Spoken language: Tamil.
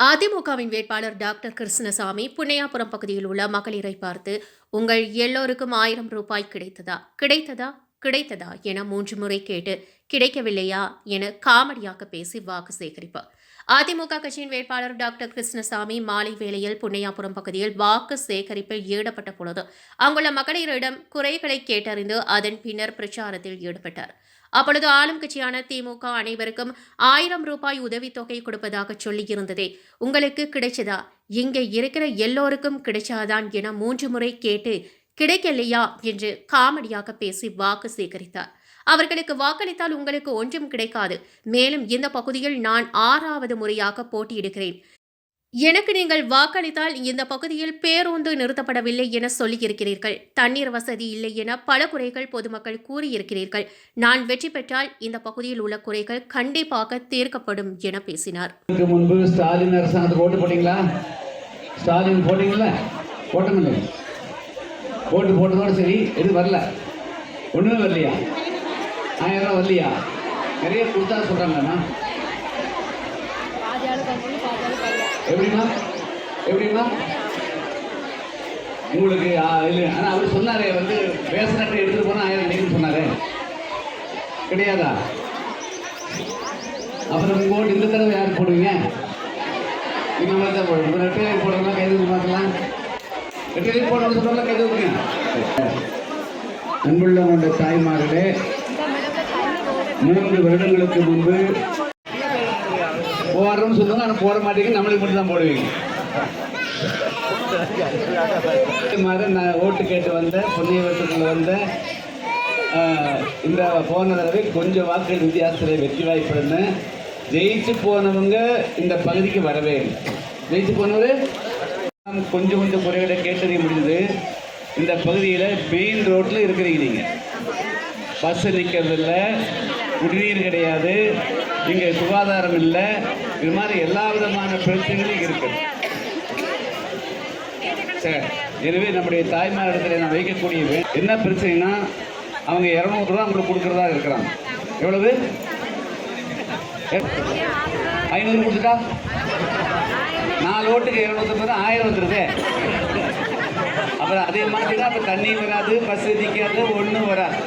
அதிமுகவின் வேட்பாளர் டாக்டர் கிருஷ்ணசாமி புன்னையாபுரம் பகுதியில் உள்ள மகளிரை பார்த்து உங்கள் எல்லோருக்கும் ஆயிரம் ரூபாய் கிடைத்ததா? கிடைத்ததா? கிடைத்ததா? என மூன்று முறை கேட்டு கிடைக்கவில்லையா? என காமெடியாக பேசி வாக்கு சேகரிப்பார். அதிமுக கட்சியின் வேட்பாளர் டாக்டர் கிருஷ்ணசாமி மாலை வேளையில் புன்னையாபுரம் பகுதியில் வாக்கு சேகரிப்பில் ஈடுபட்ட பொழுது அங்குள்ள மகளிரிடம் குறைகளை கேட்டறிந்து அதன் பின்னர் பிரச்சாரத்தில் ஈடுபட்டார். அப்பொழுது ஆளும் கட்சியான திமுக அனைவருக்கும் ஆயிரம் ரூபாய் உதவித்தொகை கொடுப்பதாக சொல்லியிருந்ததே. உங்களுக்கு கிடைச்சதா? இங்கே இருக்கிற எல்லோருக்கும் கிடைச்சாதான் என மூன்று முறை கேட்டு கிடைக்கலையா? என்று காமெடியாக பேசி வாக்கு சேகரித்தார். அவர்களுக்கு வாக்களித்தால் உங்களுக்கு ஒன்றும் கிடைக்காது. மேலும் இந்த பகுதியில் நான் ஆறாவது முறையாக போட்டியிடுகிறேன். எனக்கு நீங்கள் வாக்களித்தால் இந்த பகுதியில் பேருந்து நிறுத்தப்படவில்லை என சொல்லியிருக்கிறீர்கள். தண்ணீர் வசதி இல்லை என பல குறைகள் பொதுமக்கள் கூறியிருக்கிறீர்கள். நான் வெற்றி பெற்றால் இந்த பகுதியில் உள்ள குறைகள் கண்டிப்பாக தீர்க்கப்படும் என பேசினார். முன்பு ஸ்டாலின் அரசாங்கத்துக்கு ஓட்டு போட்டீங்களா? ஸ்டாலின் போட்டீங்களா? போட்டமில்லை. ஓட்டு போட்டதோட சரி எது வரல. ஒன்றுமே வரலையா? ஆயிரம் ரூபா வரலையா? நிறைய கொடுத்தா சொல்கிறாங்கண்ணா எப்படிமா எப்படிமா உங்களுக்கு இல்லை ஆனால் அவர் சொன்னாரே வந்து பேசுனட்டு எடுத்துகிட்டு போனால் ஆயிரம் கிடைக்குன்னு சொன்னாரே. கிடையாதா? அப்புறம் உங்கள் ஓட்டு இந்த தடவை யார் போடுவீங்க? இந்த மாதிரி தான் போடுவோம். ரெட்டை லைட் போடுறதுலாம் கைது பார்க்கலாம். ரெட்டை லைட் போடணும் சொல்லலாம் கைது கொடுங்க அன்புள்ள கொண்ட தாய்மார்களே மூன்று வருடங்களுக்கு முன்பு போடுறோம்னு ஆனால் போட மாட்டீங்க நம்மளுக்கு மட்டும் தான் போடுவீங்க. மாதிரி நான் ஓட்டு கேட்டு வந்தேன் பொன்னியவரத்துக்குள்ள வந்தேன். இந்த போன தடவை கொஞ்சம் வாக்குகள் வித்தியாசத்தில் வெற்றி வாய்ப்புன்னு ஜெயிச்சு போனவங்க இந்த பகுதிக்கு வரவே இல்லை. ஜெயிச்சு போனவர்? கொஞ்சம் கொஞ்சம் குறைகளை கேட்டறிய முடிஞ்சது. இந்த பகுதியில் மெயின் ரோட்டில் இருக்கிறீங்க நீங்கள் பஸ் நிற்கிறது இல்லை குடிநீர் கிடையாது இங்கே சுகாதாரம் இல்லை. இது மாதிரி எல்லா விதமான பிரச்சனைகளும் இருக்குது சரி எனவே நம்முடைய தாய்மாரிடத்தில் நான் வைக்கக்கூடிய என்ன பிரச்சனைனா அவங்க இரநூறுவா உங்களுக்கு கொடுக்குறதா இருக்கிறாங்க. எவ்வளவு? ஐநூறு கொடுத்துட்டா? நாலு ஓட்டுக்கு இரநூத்தம்பது ஆயிரம் வந்துடுது அப்புறம் அதே மாதிரி தான் அப்போ தண்ணி வராது பஸ் நிற்காது ஒன்றும் வராது.